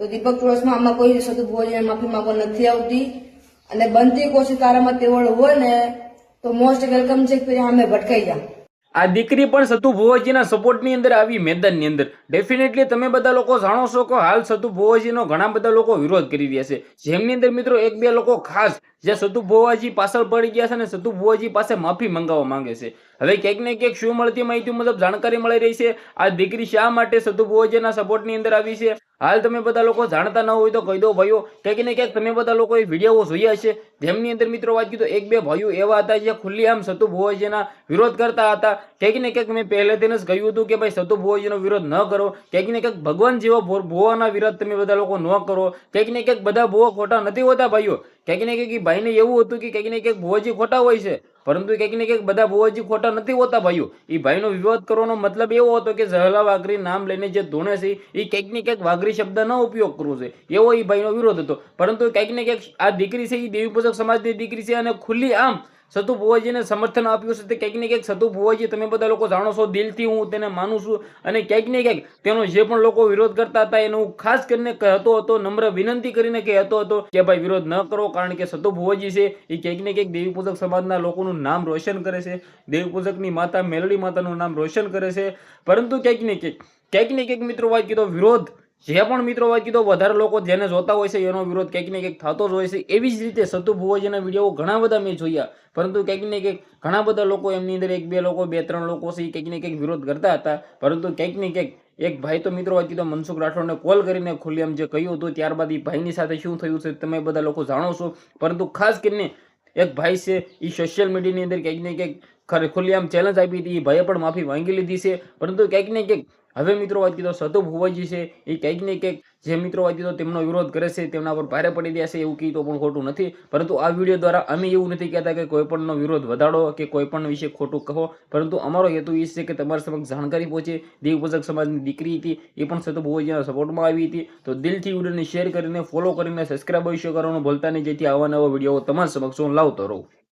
તો દીપક ચુડાસમા આમાં કોઈ સતુ ભોજન માફી માંગવા નથી આવતી. અને બનતી કોશિશ તારામાં તેવળ હોય ને, તો મોસ્ટ વેલકમ છે કે અમે ભટકાઈ જા આ દીકરી પણ સતુ ભુવાજીના સપોર્ટની અંદર આવી મેદાનની અંદર. ડેફિનેટલી તમે બધા લોકો જાણો છો કે હાલ સતુ ભુવાજીનો ઘણા બધા લોકો વિરોધ કરી રહ્યા છે. જેમની અંદર મિત્રો એક બે લોકો ખાસ, જે સતુ ભુવાજી પાછળ પડી ગયા છે અને સતુ ભુવાજી પાસે માફી મંગાવવા માંગે છે. હવે ક્યાંક ને ક્યાંક શું મળતી માહિતી મુજબ જાણકારી મળી રહી છે. આ દીકરી શા માટે સતુ ભુવાજીના સપોર્ટની અંદર આવી છે? હાલ તમે બધા લોકો જાણતા ન હોય તો કહી દો ભાઈઓ, ક્યાંક ને ક્યાંક તમે બધા લોકોએ વીડિયો જોયા છે જેમની અંદર મિત્રો વાત કીધું, એક બે ભાઈઓ એવા હતા જે ખુલ્લી આમ સતુ ભુવાજીના વિરોધ કરતા હતા. ક્યાંક ને ક્યાંક મેં પહેલેથી જ કહ્યું હતું કે ભાઈ, સતુ વિરોધ ન કરો. ક્યાંક ને ક્યાંક ભગવાન જેવો ભુવાના વિરોધ તમે બધા લોકો ન કરો. ક્યાંક ને ક્યાંક બધા ભુવા ખોટા નથી હોતા ભાઈઓ. ક્યાંક ને ક્યાંક ભાઈને એવું હતું કે ક્યાંક ને ક્યાંક ભુવાજી ખોટા હોય છે. પરંતુ કંઈક ને ક્યાંક બધા ભુવાજી ખોટા નથી હોતા ભાઈઓ. એ ભાઈનો વિરોધ કરવાનો મતલબ એવો હતો કે ઝહલા વાઘરી નામ લઈને જે ધોણે છે એ કંઈક ને ક્યાંક વાઘરી શબ્દનો ઉપયોગ કરવો છે એવો એ ભાઈનો વિરોધ હતો. પરંતુ ક્યાંક ને ક્યાંક આ દીકરી છે એ દેવી પૂજક સમાજની દીકરી છે અને ખુલ્લી આમ સતુ ભુવાજીને સમર્થન આપ્યું છે તે ક્યાંક ને ક્યાંક સતુ ભુવાજી, તમે બધા લોકો જાણો છો, દિલથી હું તેને માનું છું. અને ક્યાંક ને ક્યાંક તેનો જે પણ લોકો વિરોધ કરતા હતા એનો ખાસ કરીને કહેતો હતો, નમ્ર વિનંતી કરીને કહેતો હતો કે ભાઈ વિરોધ ન કરો, કારણ કે સતુ ભુવાજી છે એ ક્યાંક ને ક્યાંક દેવી પૂજક સમાજના લોકોનું નામ રોશન કરે છે. દેવી પૂજકની માતા મેલડી માતાનું નામ રોશન કરે છે. પરંતુ ક્યાંક ને ક્યાંક ક્યાંક ને ક્યાંક મિત્રો વાત કીધો વિરોધ જે પણ મિત્રો વાત કીધો વધારે લોકો જેને જોતા હોય છે એનો વિરોધ ક્યાંક ને ક્યાંક થતો જ હોય છે. એવી જ રીતે સતુ ભુવાજીના વીડિયો ઘણા બધા મેં જોયા. પરંતુ ક્યાંક ને ક્યાંક ઘણા બધા લોકો એમની અંદર એક, બે લોકો, બે, ત્રણ લોકો છે એ ક્યાંક ને ક્યાંક વિરોધ કરતા હતા. પરંતુ ક્યાંક ને ક્યાંક એક ભાઈ તો મિત્રો વાત કીધો મનસુખ રાઠોડને કોલ કરીને ખુલ્લેઆમ જે કહ્યું હતું ત્યારબાદ એ ભાઈની સાથે શું થયું છે તમે બધા લોકો જાણો છો. પરંતુ ખાસ કરીને એક ભાઈ છે એ સોશિયલ મીડિયાની અંદર ક્યાંક ને ખરે ખુલ્લેઆમ ચેલેન્જ આપી હતી. એ ભાઈએ પણ માફી માંગી લીધી છે. પરંતુ ક્યાંક ને ક્યાંક હવે મિત્રો વાત કીધો સતુ ભુવાજી છે, એ કંઈક ને કંઈક જે મિત્રો વાત કીધો તેમનો વિરોધ કરે છે, તેમના પર ભારે પડી રહ્યા છે, એવું કીધું પણ ખોટું નથી. પરંતુ આ વીડિયો દ્વારા અમે એવું નથી કહેતા કે કોઈપણનો વિરોધ વધારો કે કોઈપણ વિશે ખોટું કહો. પરંતુ અમારો હેતુ એ છે કે તમારા સમક્ષ જાણકારી પહોંચે. દેવપોષક સમાજની દીકરી હતી, એ પણ સતુ ભુવાજીના સપોર્ટમાં આવી હતી. તો દિલથી વિડીયોને શેર કરીને ફોલો કરીને સબસ્ક્રાઈબ અવશ્ય કરવાનું ભૂલતા નહીં. જેથી આવા નવા વીડિયો તમારા સમક્ષ હું લાવતો રહું.